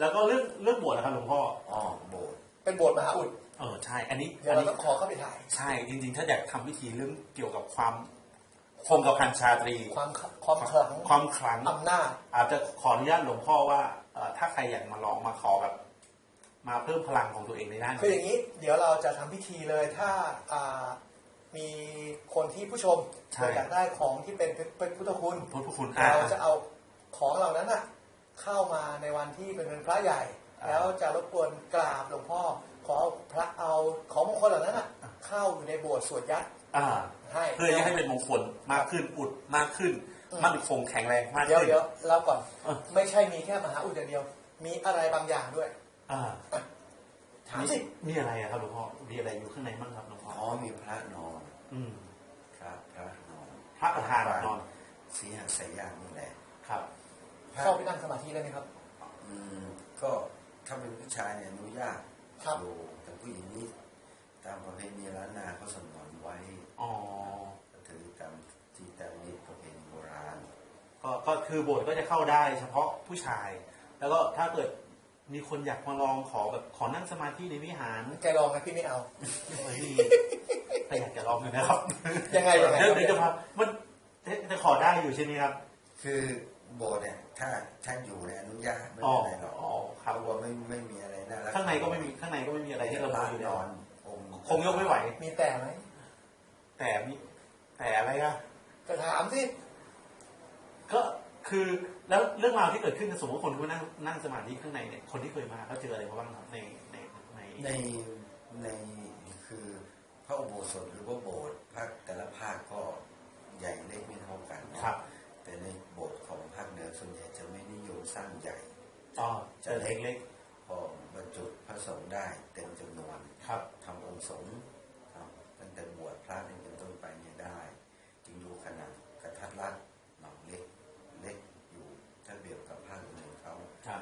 แล้วก็เรื่องเรื่องบวชนะครับหลวงพ่ออ๋อโบสถ์เป็นโบสถ์มหาอุดเออใช่ อันนี้เดี๋ยอัวนเรานี้ต้องขอเข้าไปถ่าย ใช่จริง ๆ ถ้าอยากทำพิธีเรื่องเกี่ยวกับความคงกับพันชาตรี ความขความขลังความขลัง อำนาจ อาจจะขออนุญาตหลวงพ่อว่าเอ่อถ้าใครอยากมาลองมาขอแบบ มาเพิ่มพลังของตัวเองในด้านคืออนี้ย่างนี้เดี๋ยวเราจะทำพิธีเลยถ้าอ่ามีคนที่ผู้ชมอยากได้ของที่เป็นเป็นพุทธคุณ พุทธคุณอ่าเราจะเอาของเหล่านั้นน่ะ เข้ามาในวันที่เป็นวันพระใหญ่อ่าแล้วจะรบกวนกราบหลวงพ่อขอเอาพระเอาของมงคลเหล่านั้นน่ะเข้าอยู่ในโบสถ์สวดยัดอ่าให้เพื่อจะให้เป็นมงคลมากขึ้นอุดมากขึ้นอืมมั่นคงแข็งแรงมากเดี๋ยวขึ้นเดี๋ยวเราก่อนเออไม่ใช่มีแค่มหาอุดอย่างเดียว มีอะไรบางอย่างด้วย อ่าถามสิมีอะไรอะครับหลวงพ่อมีอะไรอยู่ข้างในบ้างครับหลวงพ่ออ๋อมีพระนอน อืมครับพระนอนพระประธานนอนสีหสายญาตินี่แหละครับ เข้าไปนั่งสมาธิได้ไหมครับ อืมก็ถ้าเป็นผู้ชายเนี่ยอนุญาตครับอยู่แต่ผู้หญิงนี่ตามประเพณีล้านนาเขาสนวนไว้อ๋อถือตามที่ตามนี้ประเพณีโบราณก็ก็คือโบสถ์ก็จะเข้าได้เฉพาะผู้ชาย แล้วก็ถ้าเกิดมีคนอยากมาลองขอแบบขอนั่งสมาธิในวิหารแกลองนะพี่ไม่เอาเฮ้ยแต่อยากจะลองเลยนะครับยังไงยังไงเดี๋ยวเดี๋ยวจะพามันจะขอได้อยู่ใช่ไหมครับ คือ โบสถ์เนี่ยถ้าท่านอยู่เนี่ยอนุญาตไม่อ๋อเป็นไรหรอกอ๋อครับเพราะว่าไม่ไม่มีอะไรน่ารักข้างในก็ไม่มีข้างในก็ไม่มีอะไรที่เราพดูระอยู่นแล้อวนองค์คงยกไม่ไหว มีแต่ไหมแต่มีแต่อะไรอะ ก็ถามสิก็คือแล้วเรื่องราวที่เกิดขึ้นสมมติคนที่นั่งนั่งสมาธิข้างในเนี่ยคนที่เคยมาเขาเจออะไรมาบ้างครับในในในในในคือพระอุโบสถหรือว่าโบสถ์ภาคแต่ละภาคก็ใหญ่เล็กไม่เท่ากันเนอะครับ แต่ในโบสถ์ของภาคเหนือส่วนใหญ่จะไม่นิยมสร้างใหญ่อ๋อเจอเล็กพอบรรจุพระสงฆ์ได้เต็มจำนวนๆครับทำองค์สงฆ์ครับตั้งแต่บวชพระนี่เป็นต้นไปเนี่ยได้ จึงดูขนาดกระทัดรัดหนองเล็กเล็กอยู่ถ้าเปรียบกับภาคอื่นเขาครับ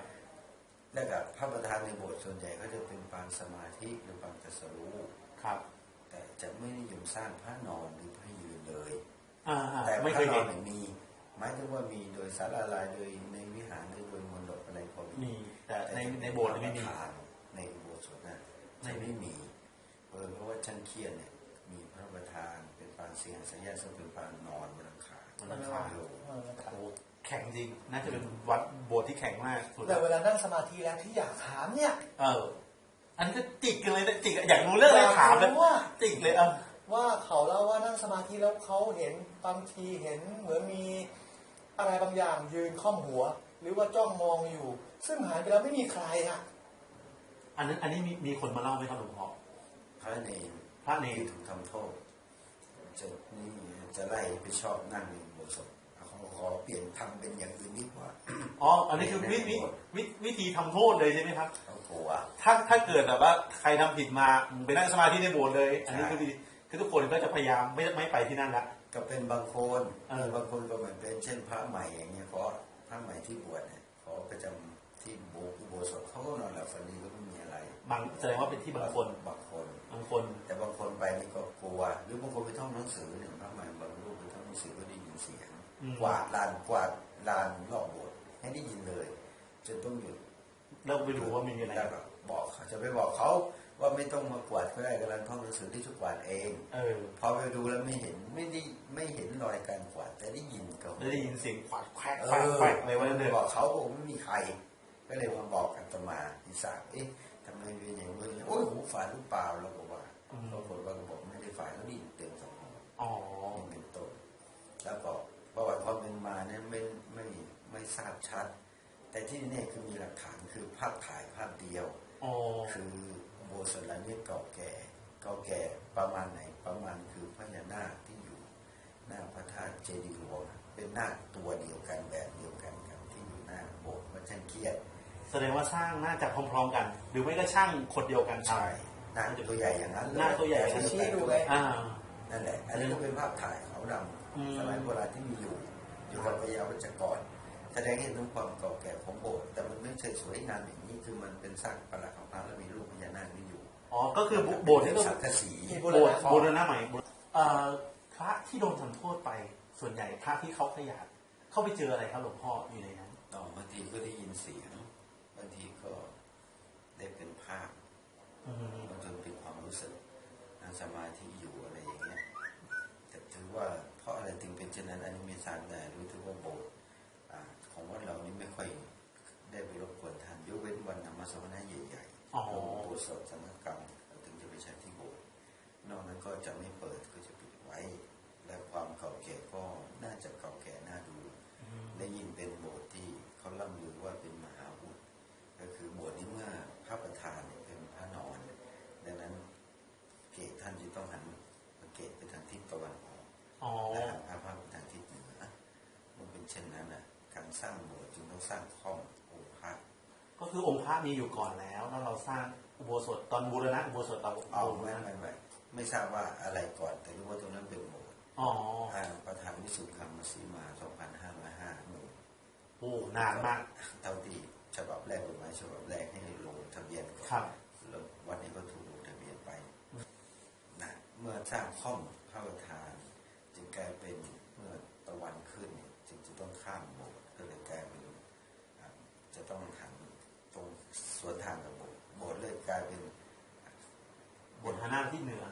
และกับพระประธานในโบสถ์ส่วนใหญ่ก็จะเป็นปางสมาธิหรือปางตรัสรู้ครับ แต่จะไม่นิยมสร้างพระนอนหรือพระยืนเลยอ่าอ่าแต่พไม่ระเคยนอเห็นนเนี่ยมีห มายถึงว่ามีโดยสาราลายโดยในวิหารหรือโดยมณฑปอะไรพอมีมีแต่ในในโบสถ์ไม่มีพระประธานในโบสถ์ส่วนนั้นจะไม่มีเออเพราะว่าช่างเคียนเนี่ยมีพระประธานเป็นปางเสียงสัญญาซึ่งเป็นปางนอนบนหลังคาบนหลังคาอยู่เออครับโอ้แข็งจริงน่าจะเป็นวัดโบสถ์ที่แข็งมากสุดแต่เวลานั่งสมาธิแล้วที่อยากถามเนี่ย เออ อันนี้ก็จิกกันเลยนะจิกอยากรู้เรื่องอะไรถามเลยอยากรู้ว่าจิกเลยเออว่าเขาเล่าว่านั่งสมาธิแล้วเขาเห็นบางทีเห็นเหมือนมี อะไรบางอย่างยืนค่อมหัว หรือว่าจ้องมองอยู่ ซึ่งหายไปแล้วไม่มีใครอะ อันนั้นอันนี้มีมีคนมาเล่าไหมครับหลวงพ่อพระเนรพระเนรที่ถูกทำโทษจะนี่จะไล่ไปชอบนั่งในโบสถ์เขาขอเปลี่ยนทำเป็นอย่างอื่นดีกว่าอ๋อ อันนี้คือวิวิวิวิธีทำโทษเลยใช่ไหมครับเขากลัวถ้าถ้าเกิดแบบว่าใครทำผิดมาไปนั่งสมาธิในโบสถ์เลย อันนี้ใช่คือวิธีคือทุกคนก็จะพยายามไม่ไม่ไปที่นั่นละ ก็เป็นบางคนเออบางคนก็เหมือนเป็นเช่นพระใหม่อย่างเงี้ยขอพระใหม่ที่บวชเนี่ยขอประจำที่โบสถ์อุโบสถเขาก็นอนหลับฝันดีก็ไม่มีอะไรบางแสดงว่าเป็นที่บางคนบางคนบางคน แต่บางคนไปนี่ก็กลัวหรือบางคนไปท่องหนังสือเนี่ยพระใหม่บางรูปไปท่องหนังสือก็ได้ยินเสียงอืมกวาดลานกวาดลานรอบโบสถ์ให้ได้ยินเลยจนต้องหยุดเราไปดูว่ามีอะไรแล้วก็บอกเขาจะไปบอกเขา ว่าไม่ต้องมากวาดก็ได้กำลังท่องหนังสือที่จะกวาดเองเออพอไปดูแล้วไม่เห็นไม่ได้ไม่เห็นรอยการกวาดแต่ได้ยินก็ได้ยินเสียงขวาดแควกเอแควกอแควกอะไรวะนั่นเลยบอกเขาบอกไม่มีใคร ก็เลยมาบอกกันตมาอีสานเอ๊ะทำไมเป็นอย่างนี้โอ้ยหูฝาดหรือเปล่าเราก็ว่าปรากฏว่าก็บอกไม่ได้ฝาดแล้วได้ยินเต็มสองหูอ๋อนี่เป็นต้นแล้วก็ประวัติความเป็นมาเนี่ยไม่ไม่ไม่ทราบชัด แต่ที่นี่คือมีหลักฐานคือภาพถ่ายภาพเดียวอ๋อคือ โบสถ์หลังนี้เก่าแก่ เก่าแก่ประมาณไหนประมาณคือพญานาคที่อยู่หน้าพระธาตุเจดีย์หลวงเป็นนาคตัวเดียวกันแบบเดียวกันกับที่อยู่หน้าโบสถ์วัดช่างเกียรติแสดงว่าสร้างน่าจะพร้อมๆกัน หรือไม่ก็ช่างคนเดียวกันทใช่หน้าตัวใหญ่อย่างนั้นเลยหน้าตัวใหญ่ชี้ดูไงำอ่านั่นแหละ อันนี้ก็เป็นภาพถ่ายขาวดอืมำสมัยโบราณที่มีอยู่ อยู่กับพระยาวัจกรแสดงให้เห็นถึงความเก่าแก่ของโบสถ์แต่มันไม่ใช่สวยงามอย่างนี้คือมันเป็นสร้างประหลาดของพระแล้วมีรูปพญานาคนี่ อ๋อ ก็คือโบสถ์นี่ต้องสังกะสีโบสถ์โบสถ์นะใหม่เอ่พระที่โดนทำโทษไป ส่วนใหญ่พระที่เขาขยันเข้าไปเจออะไรครับหลวงพ่ออยู่ในนั้นอ๋อบางทีก็ได้ยินเสียงบางทีก็ได้เป็นภาพบางทีเป็นความรู้สึกนั่งสมาธิอยู่อะไรอย่างเงี้ยแต่ถือว่าเพราะอะไรถึงเป็นเช่นนั้นอันนี้มีสารแต่รู้ถือว่าโบสถ์ของวัดเรานี่ไม่ค่อยได้ไปรบกวนท่านยกเว้นวันธรรมสวนาใหญ่ ๆอ๋อโบสถ์สดสำนักกรรมเราถึงจะไปใช้ที่โบสถ์นอกนั้นก็จะไม่เปิดก็จะปิดไว้ และความเก่าแก่ก็น่าจะเก่าแก่น่าดูและยิ่งเป็นโบสถ์ที่เขาล่ำลือว่าเป็นมหาอุดก็คือโบสถ์นี้เมื่อพระประธานเนี่ยเป็นพระนอน ดังนั้นเกศท่านจะต้องหันเกศไปทางทิศตะวันออกอ๋อและหันพระพักตร์ไปทางทิศเหนือเมื่อเป็นเช่นนั้นนะการสร้างโบสถ์จึงต้องสร้างข้ององค์พระก็ คือองค์พระมีอยู่ก่อนแล้ว แล้วเราสร้างอุโบสถตอนบูรณะอุโบสถเราเอาบูรไม่ณะไม่ไม่ไม่ทราบว่าอะไรก่อน แต่รู้ว่าตรงนั้นเป็นโบสถ์อ๋ออ่าประธานวิสุทธิคำมสีมา2505หมู่โอ้นานมากเท่าที่ฉบับแรกกฎหมายฉบับแรกให้ลงทะเบียนก่อนครับแล้ววันนี้ก็ถูกลงทะเบียนไปนะเมื่อสร้างข้อมพระประธาน จึงกลายเป็นเมื่อตะวันขึ้นเนี่ยจึงจะต้องข้ามโบสถ์ก็เลยกลายเป็นอ่าจะต้องหันตรงสวนทางกับโบสถ์โบสถ์เลยกลายเป็น บท หน้าที่เหนือ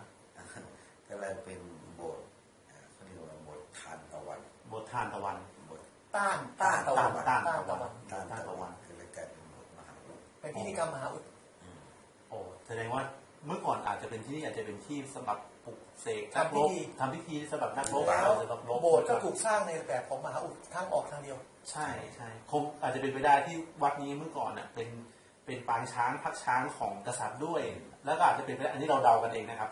ก็เลยเป็นโบสถ์อ่าเขาเรียกว่าโบสถ์ทานตะวันบททานตะวันโบสถ์ต้านต้านตะวันต้านต้านตะตะวัวันนทานต้านตะตะวัวันนก็เลยกลายเป็นโบสถ์มหาอุดเป็นพิธีกรรมมหาอุดอืมโอ้แสดงว่าเมื่อก่อนอาจจะเป็นที่นี่อาจจะเป็นที่สำหรับปลุกเสกนักรบทำพิธีสำหรับนักรบแล้วสำหรับรบโบสถ์ก็ถูกสร้างในแบบของมหาอุดทางออกทางเดียว ใช่ใช่คงอาจจะเป็นไปได้ที่วัดนี้เมื่อก่อนน่ะเป็น เป็นปางช้างพักช้างของกษัตริย์ด้วย แล้วก็อาจจะเป็นไปได้อันนี้เราเดากันเองนะครับ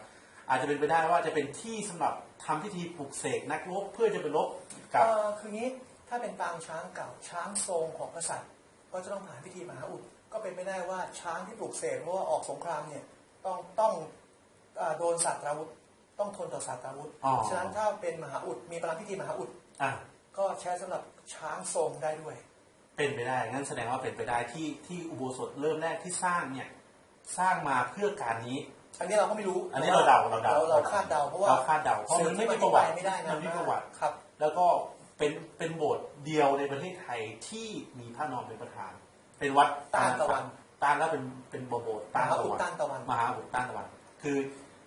อาจจะเป็นไปได้ว่าจะเป็นที่สำหรับทำพิธีปลุกเสกนักรบเพื่อจะไปรบกับเอ่อคืองี้ถ้าเป็นปางช้างเก่าช้างทรงของกษัตริย์ ก็จะต้องผ่านพิธีมหาอุดก็เป็นไปได้ว่าช้างที่ปลูกเสกเมื่อว่าออกสงครามเนี่ยต้องต้องเอ่อโดนสัตว์อาวุธต้องทนต่อสัตว์อาวุธอ๋อฉะนั้นถ้าเป็นมหาอุดมีประพิธีมหาอุดอะก็ใช้สำหรับช้างทรงได้ด้วย เป็นไปได้งั้นแสดงว่าเป็นไปได้ที่ที่อุโบสถเริ่มแรกที่สร้างเนี่ยสร้างมาเพื่อการนี้ อันนี้เราก็ไม่รู้ อันนี้เราเดาเราเดาเราคาดเดาเพราะว่าเราคาดเดาเพราะมันไม่มีประวัติไม่ได้นะมันไม่มีประวัติครับ แล้วก็เป็นเป็นโบสถ์เดียวในประเทศไทยที่มีพระนอนเป็นประธาน เป็นวัดต้านตะวันต้านแล้วเป็นเป็นโบสถ์มต้านหาตะอุดวันต้านตะวันมหาอุดต้านตะวัน คือ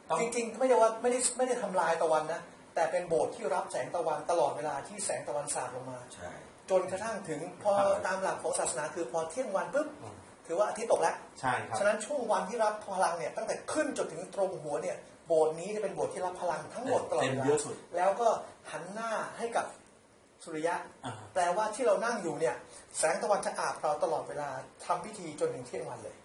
ต้องจริงๆไม่ใช่ว่าไม่ได้ไม่ได้ทำลายตะวันนะ แต่เป็นโบสถ์ที่รับแสงตะวันตลอดเวลาที่แสงตะวันสาดลงมา ใช่ จนกระทั่งถึงพอตามหลักของศาสนาคือพอเที่ยงวันปุ๊บอืมถือว่าอาทิตย์ตกแล้ว ใช่ครับ ฉะนั้นช่วงวันที่รับพลังเนี่ยตั้งแต่ขึ้นจนถึงตรงหัวเนี่ยโบสถ์นี้จะเป็นโบสถ์ที่รับพลังทั้งหมดตลอดเต็มเวลาเยอะสุดแล้วก็หันหน้าให้กับสุริยะอ่าแปลว่าที่เรานั่งอยู่เนี่ย แสงตะวันจะอาบเราตลอดเวลาทำพิธีจนถึงเที่ยงวันเลย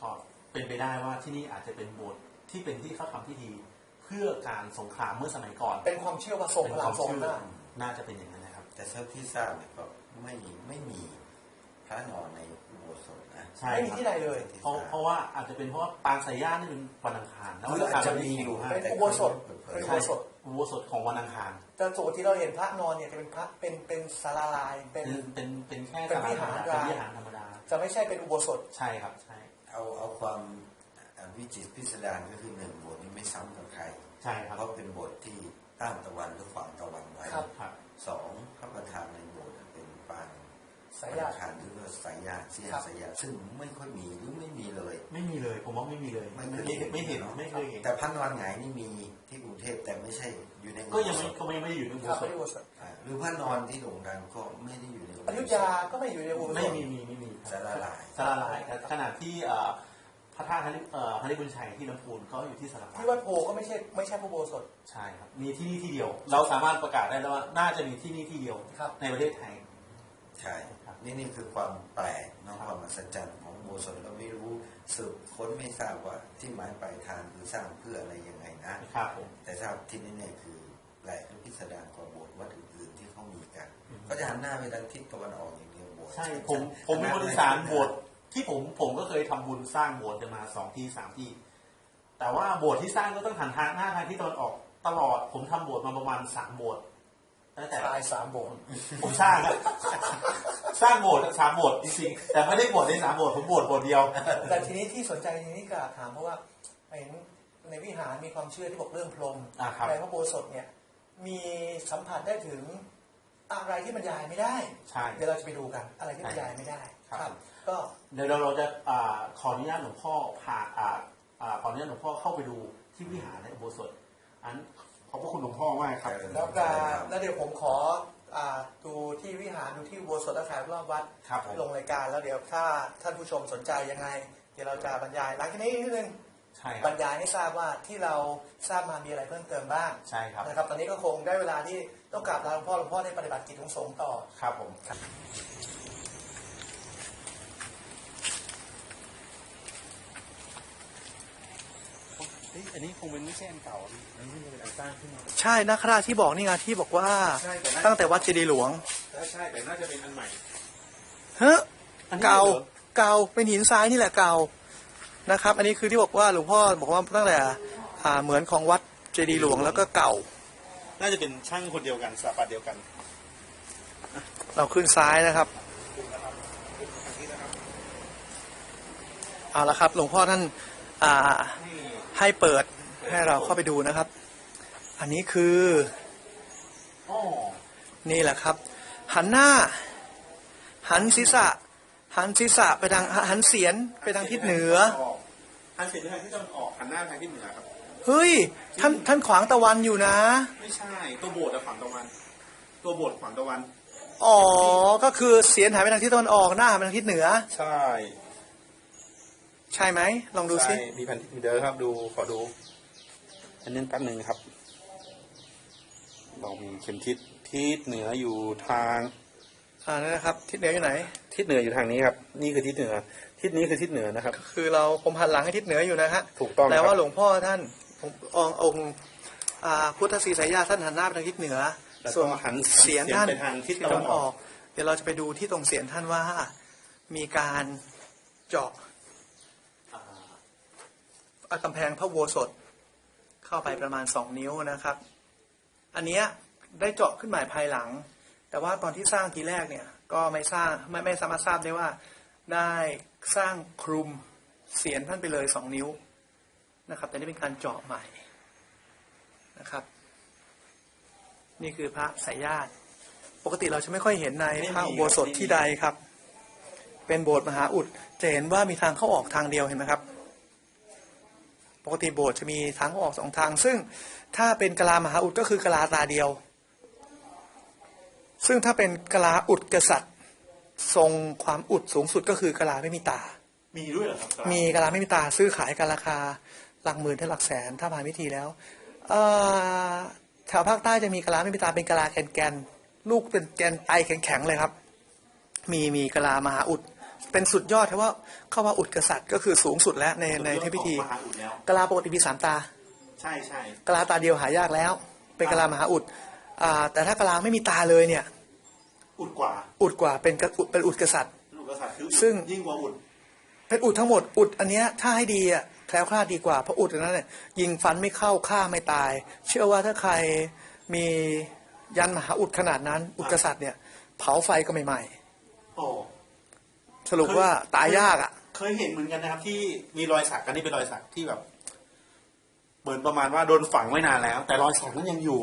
ก็เป็นไปได้ว่าที่นี่อาจจะเป็นโบสถ์ที่เป็นที่เขาทำพิธีเพื่อการสงครามเมื่อสมัยก่อน เป็นความเชื่อว่าทรงเป็นพคลัวางมทรงเชื่อหน้าจน่าจะเป็นอย่างนั้นนะครับ แต่เท่าที่ทราบเนี่ยก็ไม่ไม่มีพระนอนในอุโบสถนะใช่ไม่มีครับที่ใดเลยเพราะเพราะว่าอาจจะเป็นเพราะว่าปางสายญาตินี่เป็นวันอังคารแล้วหวัรืนออังอาคารจจะมีอยู่ให้เป็นแต่อุโบสถเปิดเผเป็นยอุโบสถอุโบสถของวันอังคารแต่ส่วนที่เราเห็นพระนอนเนี่ยจะเป็นพระเป็นเป็นศาลาลายเป็นเป็นเป็นเป็นแค่เป็นวิหารธรรมดารายเป็นวิหารธรรมดาจะไม่ใช่เป็นอุโบสถใช่ครับใช่เอาเอาความอ่าวิจิตรพิสดารก็คือหนึ่งโบสถ์นี้ไม่ซ้ำกับ ใครใช่ครับเพราะเป็นโบสถ์ที่ต้านตะวันหรือขวางตะวันไว้ครับ ครับ สองพระประธานในโบสถ์เป็นปางสายญาติประธานหรือว่าสายญาติเสียครับ สายญาติซึ่งไม่ค่อยมีหรือไม่มีเลย ไม่มีเลย ผมว่าไม่มีเลยไม่ไม่เคยเห็น ไม่เห็นอะไม่เคยเห็นแต่พระนอนหงายนี่มีที่กรุงเทพแต่ไม่ใช่อยู่ในอุโบสถก็ยังไม่ก็ยังไม่ได้อยู่ในอุโบครับสไม่ถได้อุโบสถอ่าหรือพระนอนที่โด่งดังก็ไม่ได้อยู่ในอุโบสถ อยุธยาก็ไม่อยู่ในอุโบสถไม่มีมีไม่มีคสารับราลาย สาราลายขณะที่เอ่อ พระธาตุฮาริเอ่อฮาริบุญชัยที่ลำพูนก็อยู่ที่สาราลายที่วัดโพก็ไม่ใช่ไม่ใช่พระอุโบสถ ใช่ครับ มีที่นี่ที่เดียว เราสามารถประกาศได้แล้วว่าน่าจะมีที่นี่ที่เดียวครับ ในประเทศไทย ใช่ครับนี่นี่คือความแปลกเนอะครับความมหัศจรรย์ของอุโบสถเราไม่รู้สืบค้นไม่ทราบว่าที่หมายปลายทางคือสร้างเพื่ออะไรยังไงนะ ครับผม แต่ทราบที่นี่เนี่ยคือแปลกและพิสดารกว่าโบสถ์วัดอื่นๆที่เขามีกันอืมเขาจะหันหน้าไปทางทิศตะวันออกอย่างเดียวโบสถ์ใช่ผมผมเป็นคนอีสานโบสถ์ ที่ผมผมก็เคยทำบุญสร้างโบสถ์จะมาสองที่สามที่ แต่ว่าโบสถ์ที่สร้างก็ต้องหันทางหน้าทางที่ตะวันออกตลอด ผมทำโบสถ์มาประมาณสามโบสถ์ตั้งแต่ตายสามโบสถ์ผมสร้างอะสร้างโบสถ์สามโบสถ์จริงๆแต่ไม่ได้โบสถ์ในสามโบสถ์ผมโบสถ์โบสถ์เดียว แต่ทีนี้ที่สนใจทีนี้กราบถามเพราะว่าเห็นในวิหารมีความเชื่อที่บอกเรื่องพรหมอ่าครับในพระอุโบสถเนี่ย มีสัมผัสได้ถึงอะไรที่บรรยายไม่ได้ใช่เดี๋ยวเราจะไปดูกัน อะไรที่บรรยายไม่ได้ ครับ ก็เดี๋ยวเราจะอ่าขออนุญาตหลวงพ่อพาอ่าอ่าขออนุญาตหลวงพ่อเข้าไปดูที่วิหารในอุโบสถอันขอบพระคุณหลวงพ่อมากครับแล้วก็แล้วเดี๋ยวผมขออ่าดูที่วิหารดูที่อุโบัวสถและแถบรอบวัดครับผมลงรายการแล้วเดี๋ยวถ้าท่านผู้ชมสนใจยังไง เดี๋ยวเราจะบรรยายหลังจากนี้นิดนึงใช่คบรัรบรยายให้ทราบว่าที่เราทราบมามีอะไรเพิ่มเติมบ้างใช่ครับนะครับ ตอนนี้ก็คงได้เวลาที่ต้องกราบลาหลวงพ่อหลวงพ่อได้ปฏิบัติกิจของสงฆ์ต่อครับผม เฮ้ยอันนี้คงเป็นไม่ใช่อันเก่าอันนี้เป็นอันสร้างขึ้นมาใช่นักราที่บอกนี่ไงที่บอกว่าใช่แต่น่าตั้งแต่วัดเจดีย์หลวงใช่แต่น่าจะเป็นอันใหม่เฮ้ยอันนี้เก่าเหรอเก่าเป็นหินทรายนี่แหละเก่านะครับ อันนี้คือที่บอกว่าหลวงพ่อบอกว่าตั้งแต่อ่าเหมือนของวัดเจดีย์หลวงแล้วก็เก่า น่าจะเป็นช่างคนเดียวกันสถาปัตย์เดียวกันเราขึ้นซ้ายนะครับเอาละครับหลวงพ่อท่านอ่านี่ ให้เปิดให้เราเข้าไปดูนะครับ อันนี้คืออ๋อนี่แหละครับ หันหน้า หันศีรษะ หันศีรษะไปทางหันเสียนไปทางทิศเหนือหันเสียงไปทางทิศตะวันออกหันหน้าไปทางทิศเหนือครับเฮ้ยท่านท่านขวางตะวันอยู่นะ ไม่ใช่ตัวโบสถ์อะฝั่งตะวัน ตัวโบสถ์ฝั่งตะวันอ๋อก็คือเสียนหันไปทางทิศตะวันออกหน้าหันไปทางทิศเหนือ ใช่ ใช่ไหม ลองดูซิ ใช่มีแผ่นเดี๋ยวครับดูขอดูอันนี้แป๊บหนึ่งครับเรามีเข็มทิศทิศเหนืออยู่ทางอ่านั่นนะครับ ทิศเหนืออยู่ไหน ทิศเหนืออยู่ทางนี้ครับ นี่คือทิศเหนือ ทิศนี้คือทิศเหนือนะครับ คือเราผมหันหลังให้ทิศเหนืออยู่นะฮะถูกต้องแปลคว่ารับหลวงพ่อท่านองค์องค์องค์อ่าพุทธศรีสายญาท่านหันหน้าไปทางทิศเหนือ แล้วส่วนก็หันเสียนท่านไปทางทิศตะวันออก เดี๋ยวเราจะไปดูที่ตรงเสียนท่านว่ามีการเจาะอ่าอ่า กำแพงพระโบสถเข้าไปประมาณสองนิ้วนะครับ อันเนี้ยได้เจาะขึ้นใหม่ภายหลัง แต่ว่าตอนที่สร้างทีแรกเนี่ยก็ไม่ทราบไม่ไม่สามารถทราบได้ว่าได้สร้างคลุมเสียนท่านไปเลยสองนิ้วนะครับแต่นี่เป็นการเจาะใหม่นะครับ นี่คือพระสายญาติ ปกติเราจะไม่ค่อยเห็นในพระอุโบสถที่ใดครับ เป็นโบสถ์มหาอุดจะเห็นว่ามีทางเข้าออกทางเดียวเห็นไหมครับ กติโบสถ์จะมีทางเข้าออกสองทาง ซึ่งถ้าเป็นกะลามหาอุดก็คือกะลาตาเดียว ซึ่งถ้าเป็นกะลาอุดกษัตริย์ ทรงความอุดสูงสุดก็คือกะลาไม่มีตา มีด้วยเหรอครับมีกะลาไม่มีตาซื้อขายกันราคาหลักหมื่นถึงหลักแสนถ้าผ่านวิธีแล้วเอ่อแถวภาคใต้จะมีกะลาไม่มีตาเป็นกะลาแกนแกนๆลูกเป็นแกนไตแข็งๆเลยครับ มีมีกะลามหาอุด เป็นสุดยอดเพราะว่าเข้าว่าอุดกษัตริย์ก็คือสูงสุดแล้วในในเทพพิธีมหาอุดแล้วกะลาปกติมีสามตา ใช่ใช่กะลาตาเดียวหายากแล้ว เป็นกะลามหาอุดอ่าแต่ถ้ากะลาไม่มีตาเลยเนี่ย อุดกว่า อุดกว่าเป็นกะอุดเป็นอุดกษัตริย์ลูกกษัตริย์คืออุดซึ่งยิ่งกว่าอุดเป็นอุดทั้งหมดอุดอันเนี้ยถ้าให้ดีอะแคล้วคลาดดีกว่าเพราะอุดอันนั้นเนี่ยยิงฟันไม่เข้าฆ่าไม่ตาย เชื่อว่าถ้าใครมียันมหาอุดขนาดนั้น อุดกษัตริย์เนี่ย เผาไฟก็ไม่ไหม้โอ้ สรุปว่าตายยากอะ เคยเห็นเหมือนกันนะครับ ที่มีรอยสักกันนี่เป็นรอยสักที่แบบเหมือนประมาณว่าโดนฝังไว้นานแล้ว แต่รอยสักนั้นยังอยู่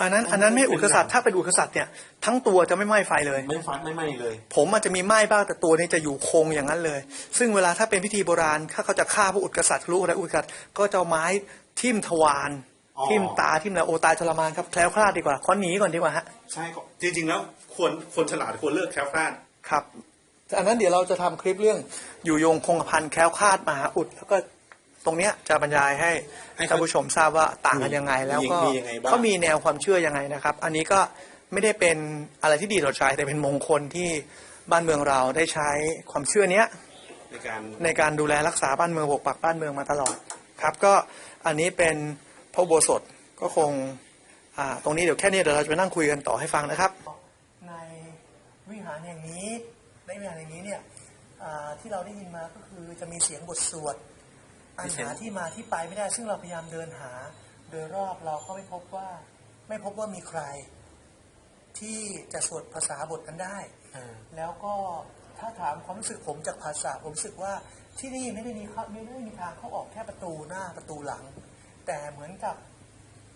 อันนั้น อันนั้นไม่อุดกษัตริย์ถ้าเป็นอุดกษัตริย์เนี่ยทั้งตัวจะไม่ไหม้ไฟเลย ไม่ฟันไม่ไหม้เลย ผมอาจจะมีไหม้บ้างแต่ตัวนี้จะอยู่คงอย่างนั้นเลย ซึ่งเวลาถ้าเป็นพิธีโบราณถ้าเขาจะฆ่าผู้อุดกษัตริย์รู้อะไรอุดกษัตริย์ก็จะเอาไม้ทิ่มทวารอ๋อทิ่มตาทิ่มอะไรโอตายทรมานครับแคล้วคลาดดีกว่าขอหนีก่อนดีกว่าฮะใช่ก็จริงๆแล้วควรคนฉลาดควรเลิกแคล้วคลาดครับ อันนั้นเดี๋ยวเราจะทำคลิปเรื่องอยู่ยงคงกระพันแคล้วคลาดมหาอุด แล้วก็ตรงเนี้ยจะบรรยายให้ให้ท่านผู้ชมทราบว่าต่างกันยังไง แล้วก็มียังไงบ้างเขามีแนวความเชื่อยังไงนะครับ อันนี้ก็ไม่ได้เป็นอะไรที่ดีต่อใจแต่เป็นมงคลที่บ้านเมืองเราได้ใช้ความเชื่อเนี้ยในการในการดูแลรักษาบ้านเมืองปกปักบ้านเมืองมาตลอดครับก็อันนี้เป็นพระอุโบสถก็คงอ่าตรงนี้เดี๋ยวแค่นี้เดี๋ยวเราจะไปนั่งคุยกันต่อให้ฟังนะครับ ในวิหารแห่งนี้ ในวิหารแห่งนี้เนี่ยอ่าที่เราได้ยินมาก็คือจะมีเสียงบทสวดอันหาที่มาที่ไปไม่ได้ ซึ่งเราพยายามเดินหา โดยรอบเราก็ไม่พบว่า ไม่พบว่ามีใคร ที่จะสวดภาษาบทกันได้แล้วก็ถ้าถามความรู้สึกผมจากภาษาผมรู้สึกว่าที่นี่ไม่ได้มีเข้าไม่ได้มีทางเข้าออกแค่ประตูหน้าประตูหลัง แต่เหมือนกับ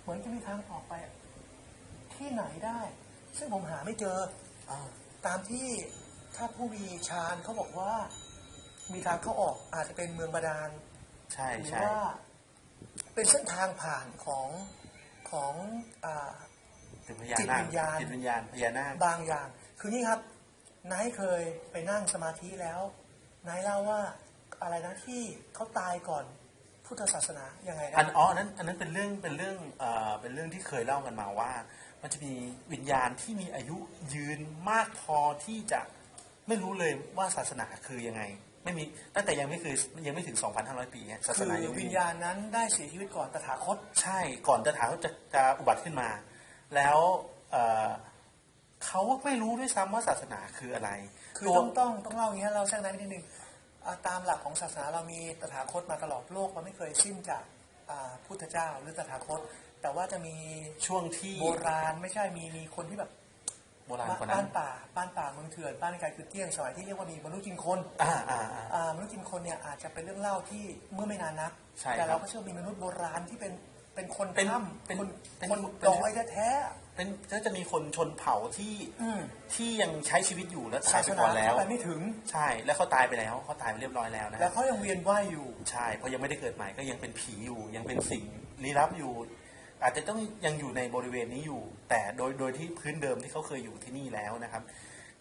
เหมือนจะมีทางออกไป ที่ไหนได้ ซึ่งผมหาไม่เจออตามที่ ถ้าผู้มีฌานเขาบอกว่า มีทางเข้าออกอาจจะเป็นเมืองบาดาลใช่หรือใช่ว่าเป็นเส้นทางผ่านของของอาถึงพญานาคจิตวิญญาณ จิตวิญญาณพญานาคบางอย่าง คือนี่ครับนายเคยไปนั่งสมาธิแล้วนายเล่าว่าอะไรนะที่เขาตายก่อนพุทธศาสนายังไงนะอันอ๋ออันนั้นอันนั้นเป็นเรื่องเป็นเรื่องเอ่อเป็นเรื่องที่เคยเล่ากันมาว่า มันจะมีวิญญาณที่มีอายุยืนมากพอที่จะ ไม่รู้เลยว่าศาสนาคือยังไง ไม่มีตั้งแต่ยังไม่คือยังไม่ถึง 2,500 ปีเนี่ยศาสคือนายังไม่วิมีญญาณนั้นได้เสียชีวิตก่อนตถาคต ใช่ก่อนตถาคตจะจะอุบัติขึ้นมา แล้วเอ่อเขาไม่รู้ด้วยซ้ำว่าศาสนาคืออะไร คือตัวต้องต้องต้องเล่าอย่างนี้ยเราแทรกนั้นนิดนึงอ่าตามหลักของศาสนาเรามีตถาคตมาตลอดโลกมันไม่เคยสิ้นจากอ่าพุทธเจ้าหรือตถาคต แต่ว่าจะมีช่วงที่โบราณไม่ใช่มีมีคนที่แบบ โบราณกว่าบ้านั้นนป่าบ้านป่าเมืองเถื่อนบ้านไกลคือเที่ยงสมัยที่เรียกว่ามีมนุษย์กินคนอ่าอ่าอ่า อ่ามนุษย์กินคนเนี่ยอาจจะเป็นเรื่องเล่าที่เมื่อไม่นานนักใช่แต่ครัเราบก็เชื่อว่ามีมนุษย์โบราณที่เป็นเป็นคนเป็นถ้ำเป็นคนเป็น คนเป็นดอยแท้เป็นก็จะมีคนชนเผ่าที่ๆอืมที่ยังใช้ชีวิตอยู่แล้วตาศายสไปนาก่อนแล้ว เข้าไปไม่ถึง ใช่แล้วเขาตายไปแล้วเขาตายไปเรียบร้อยแล้วนะแล้วเขายังเวียนว่ายอยู่ ใช่เพราะยังไม่ได้เกิดใหม่ก็ยังเป็นผีอยู่ ยังเป็นสิ่งลี้ลับอยู่ อาจจะต้องยังอยู่ในบริเวณนี้อยู่ แต่โดยโดยที่พื้นเดิมที่เขาเคยอยู่ที่นี่แล้วนะครับ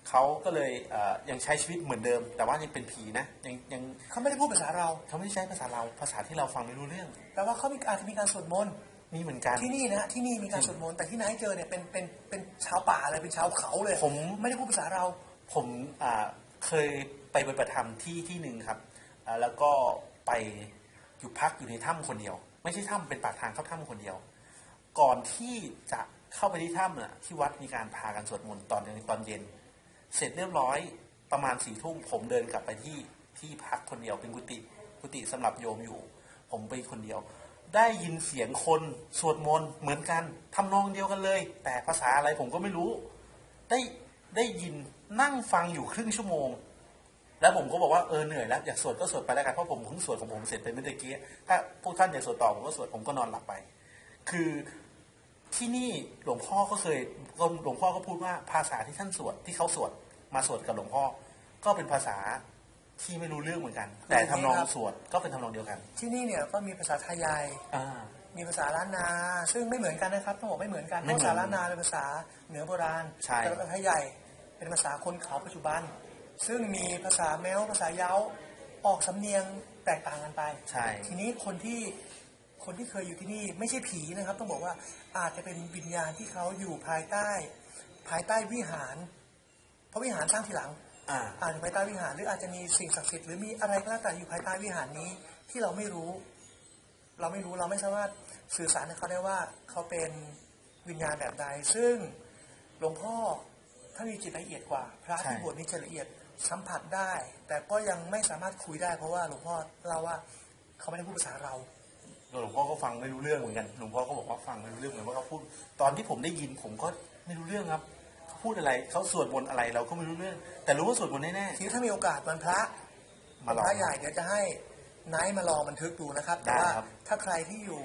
เขาก็เลยเอ่อยังใช้ชีวิตเหมือนเดิม แต่ว่ายังเป็นผีนะยังยังเขาไม่ได้พูดภาษาเราเขาไม่ได้ใช้ภาษาเราภาษาที่เราฟังไม่รู้เรื่องแต่ว่าเขามีอาจจะมีการสวดมนต์นี่เหมือนกัน ที่นี่นะฮะที่นี่มีการสวดมนต์แต่ที่ไหนเจอเนี่ยเป็นเป็นเป็นชาวป่าเลยเป็นชาวเขาเลยผม ไม่ได้พูดภาษาเรา ผมอ่าเคยไปปฏิบัติธรรมที่ที่หนึ่งครับอ่าแล้วก็ไปอยู่พักอยู่ในถ้ำคนเดียว ไม่ใช่ถ้ำเป็นปากทางเข้าถ้ำคนเดียว ก่อนที่จะเข้าไปที่ถ้ำน่ะที่วัดมีการพากันสวดมนต์ตอนเย็นตอนเย็น เสร็จเรียบร้อยประมาณสี่ทุ่มผมเดินกลับไปที่ที่พักคนเดียวเป็นกุฏิกุฏิสำหรับโยมอยู่ ผมไปคนเดียว ได้ยินเสียงคนสวดมนต์เหมือนกันทำนองเดียวกันเลย แต่ภาษาอะไรผมก็ไม่รู้ ได้ได้ยินนั่งฟังอยู่ครึ่งชั่วโมง แล้วผมก็บอกว่าเออเหนื่อยแล้วอยากสวดก็สวดไปแล้วกันเพราะผมเพิ่งสวดของผมเสร็จไปเมื่อกี้ถ้าพวกท่านอยากสวดต่อผมก็สวดผมก็นอนหลับไป คือ ที่นี่หลวงพ่อก็เคยก็หลวงพ่อก็พูดว่าภาษาที่ท่านสวดที่เขาสวดมาสวดกับหลวงพ่อ ก็เป็นภาษาที่ไม่รู้เรื่องเหมือนกัน แต่ทำนองสวดก็เป็นทำนองเดียวกัน ที่นี่เนี่ยก็มีภาษาไทยใหญ่อ่ามีภาษาล้านนา ซึ่งไม่เหมือนกันนะครับต้องบอกไม่เหมือนกันไม่เหมือนภาษาล้านนาเป็นภาษาเหนือโบราณใช่แต่ภาษาไทยใหญ่เป็นภาษาคนเขาปัจจุบัน ซึ่งมีภาษาแมวภาษาเย้าออกสำเนียงแตกต่างกันไป ใช่ ทีนี้คนที่คนที่เคยอยู่ที่นี่ไม่ใช่ผีนะครับ ต้องบอกว่า อาจจะเป็นวิญญาณที่เขาอยู่ภายใต้ ภายใต้วิหาร เพราะวิหารสร้างทีหลังอ่าอาจจะภายใต้วิหารหรืออาจจะมีสิ่งศักดิ์สิทธิ์หรือมีอะไรก็แล้วแต่อยู่ภายใต้วิหารนี้ที่เราไม่รู้ เราไม่รู้เราไม่สามารถสื่อสารกับเขาได้ว่าเขาเป็นวิญญาณแบบใด ซึ่งหลวงพ่อท่านมีจิตละเอียดกว่า พระใช่ที่บวชนี่จะละเอียดสัมผัสได้ แต่ก็ยังไม่สามารถคุยได้เพราะว่าหลวงพ่อเล่าว่าเขาไม่ได้พูดภาษาเรา หลวงพ่อก็ฟังไม่รู้เรื่องเหมือนกันหลวงพ่อก็บอกว่าฟังไม่รู้เรื่องเหมือนว่าเขาพูดตอนที่ผมได้ยินผมก็ไม่รู้เรื่องครับเขาพูดอะไรเขาสวดมนต์อะไรเราก็ไม่รู้เรื่อง แต่รู้ว่าสวดมนต์แน่ทีนี้ถ้ามีโอกาสวันพระๆมาลอง พระใหญ่เดี๋ยวจะให้ไนท์มาลองบันทึกดูนะครับแต่ได้ว่าครับ ถ้าใครที่อยู่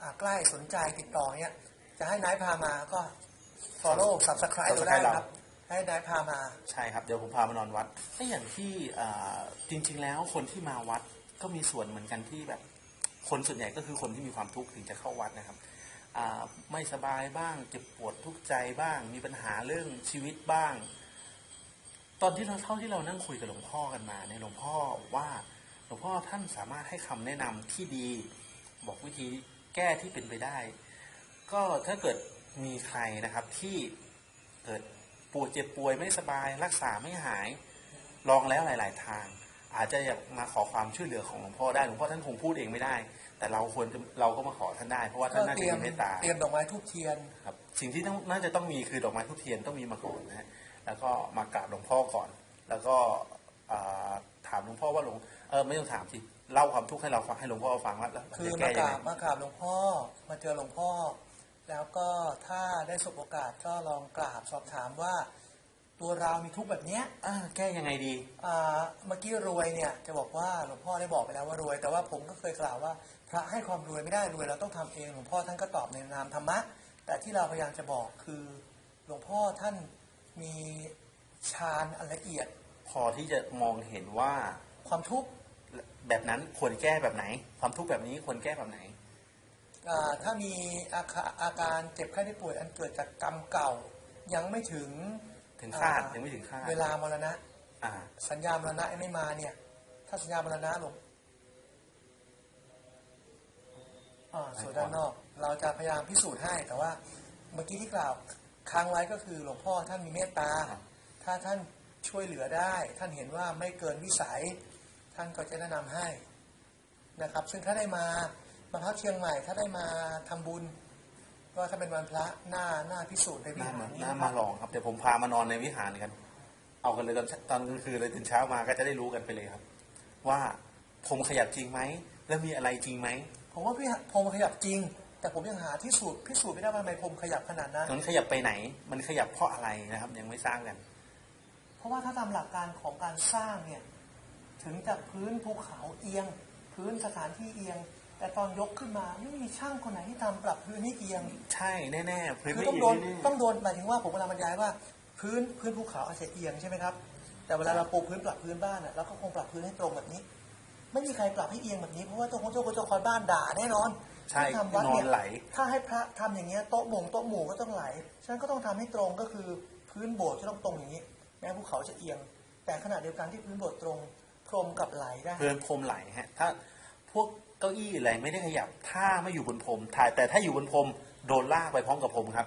อ่าใกล้สนใจติดต่อเนี่ยจะให้ไนท์พามาก็ follow subscribe เราได้นะครับ ให้ไนท์พามา ใช่ครับเดี๋ยวผมพามานอนวัดถ้าอย่างที่อ่าจริง ๆ แล้วคนที่มาวัดก็มีส่วนเหมือนกันที่แบบ คนส่วนใหญ่ก็คือคนที่มีความทุกข์ถึงจะเข้าวัดนะครับไม่สบายบ้างเจ็บปวดทุกข์ใจบ้าง มีปัญหาเรื่องชีวิตบ้าง ตอนที่เราเท่าที่เรานั่งคุยกับหลวงพ่อกันมาเนี่ยหลวงพ่อว่าหลวงพ่อท่านสามารถให้คำแนะนำที่ดี บอกวิธีแก้ที่เป็นไปได้ ก็ถ้าเกิดมีใครนะครับที่เกิดปวดเจ็บป่วยไม่สบาย รักษาไม่หาย ลองแล้วหลาย ๆ ทาง อาจจะอยากมาขอความช่วยเหลือของหลวงพ่อได้หลวงพ่อท่านคงพูดเองไม่ได้ แต่เราควรจะเราก็มาขอท่านได้เพราะว่าท่านน่าเตจะรียมมีเมตตาเตรียมดอกไม้ทูบเทียนครับสิ่งที่ต้องน่าจะต้องมีคือดอกไม้ทุกเทียนต้องมีมาก่อนนะฮะแล้วก็มากราบหลวงพ่อก่อน แล้วก็อ่าถามหลวงพ่อว่าหลวงเออไม่ต้องถามสิเล่าความทุกข์ให้เราฟังให้หลวงพ่อฟังว่าแล้วคือจะมาแก้กยังราไงบมากราบหลวงพ่อมาเจอหลวงพ่อ แล้วก็ถ้าได้สบโอกาสก็ลองกราบสอบถามว่า ตัวเรามีทุกข์แบบเนี้ยอ่าแก้ยังไงดีอ่าเมื่อกี้รวยเนี่ยจะบอกว่าหลวงพ่อได้บอกไปแล้วว่ารวย แต่ว่าผมก็เคยกล่าวว่า พระให้ความรวยไม่ได้รวยเราต้องทำเองหลวงพ่อท่านก็ตอบในนามธรรมะ แต่ที่เราพยายามจะบอกคือหลวงพ่อท่านมีฌานอันละเอียด พอที่จะมองเห็นว่าความทุกข์แบบนั้นควรแก้แบบไหน ความทุกข์แบบนี้ควรแก้แบบไหนอ่าถ้ามีอาคาอาการเจ็บไข้ได้ป่วยอันเกิดจากกรรมเก่ายังไม่ถึง ถึงคาดยังไม่ถึงคาดเวลามรณะ อ่า สัญญามรณะยังไม่มาเนี่ย ถ้าสัญญามรณะลงอ่าส่วนด้านนอก เราจะพยายามพิสูจน์ให้แต่ว่าเมื่อกี้ที่กล่าวค้างไว้ก็คือหลวงพ่อท่านมีเมตตา ถ้าท่านช่วยเหลือได้ ท่านเห็นว่าไม่เกินวิสัย ท่านก็จะแนะนำให้นะครับ ซึ่งถ้าได้มามาพักเชียงใหม่ ถ้าได้มาทำบุญ ก็ถ้าเป็นวันพระหน้าหน้าพิสูจน์ในวิน่าหารมานี้น่านะคมารับลองครับเดี๋ยวผมพามานอนในวิหารกัน เอากันเลยตอนตอนกลางคืนเลยตื่นเช้ามาก็จะได้รู้กันไปเลยครับ ว่าผมขยับจริงไหมแล้วมีอะไรจริงไหมผมว่าพี่พรมขยับจริง แต่ผมยังหาที่สูตรพิสูจน์ไม่ได้ว่าทำไมพรมขยับขนาดนั้นมันขยับไปไหน มันขยับเพราะอะไรนะครับ ยังไม่สร้างกัน เพราะว่าถ้าตามหลักการของการสร้างเนี่ยถึงจากพื้นภูเขาเอียง พื้นสถานที่เอียง แต่ตอนยกขึ้นมาไม่มีช่างคนไหนที่ทำปรับพื้นให้เอียง ใช่แน่ๆพื้นคือไม่ต้องเอีโดยนงแน่ต้องโดนหมายถึงว่าผมกำลังบรรยายว่า พื้นพื้นภูเขาอาจจะเอียงใช่ไหมครับแต่เวลาเราปูพื้นปรับพื้นบ้านอะเราก็คงปรับพื้นให้ตรงแบบนี้ ไม่มีใครปรับให้เอียงแบบนี้เพราะว่าเจ้าของเจ้าของเจ้าของบ้านด่าแน่นอนใช่ที่ทำวัดนอเนี่นยไหล ถ้าให้พระทำอย่างเงี้ยโต๊ะหมงโต๊ะหมู่ก็ต้องไหลฉะนั้นก็ต้องทำให้ตรงก็คือพื้นโบสถ์จะต้องตรงอย่างนี้ แม้ภูเขาจะเอียง แต่ขณะเดียวกันที่พื้นโบสถ์ตรงพรมกับไหลได้ เพื่อนพรมไหลฮะ ถ้าพวก เก้าอี้อะไรไม่ได้ขยับ ถ้าไม่อยู่บนพรมถ่ายแต่ถ้าอยู่บนพรมโดนลากไปพร้อมกับพรมครับ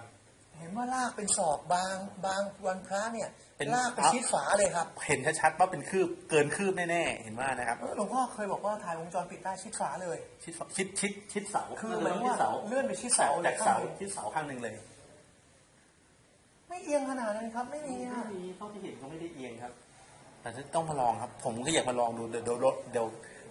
เห็นว่าลากเป็นศอกบางบางวันพระเนี่ยเป็นลากเป็นชิดฝาเลยครับ เห็นชัดๆว่าเป็นคืบเกินคืบแน่ๆเห็นว่านะครับเออหลวงพ่อเคยบอกว่าถ่ายวงจรปิดได้ชิดฝาเลย ชิดฝาชิดชิดชิดเสาคือเหมือนว่าเสาเลื่อนไปชิดเสาเลยจากเสาข้างหนึ่งชิดเสาข้างหนึ่งเลย ไม่เอียงขนาดนั้นครับไม่มีอะไม่มีเท่าที่เห็นก็ไม่ได้เอียงครับแต่ต้องมาลองครับ ผมก็อยากมาลองดูเดี๋ยวเดี๋ยวเดี๋ยว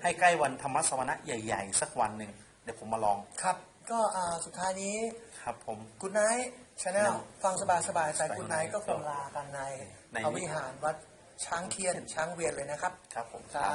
ให้ใกล้วันธรรมสวนะใหญ่ ๆ สักวันหนึ่งเดี๋ยวผมมาลองครับ ก็อ่าสุดท้ายนี้ครับผม กู d ไนท์ชาแนลฟังสบายสบายๆแต่กู d ไนท์ก็คงลากันในในพระวิหารวัดช้างเทียนช้างเวียนเลยนะครับ ครับผม ครับ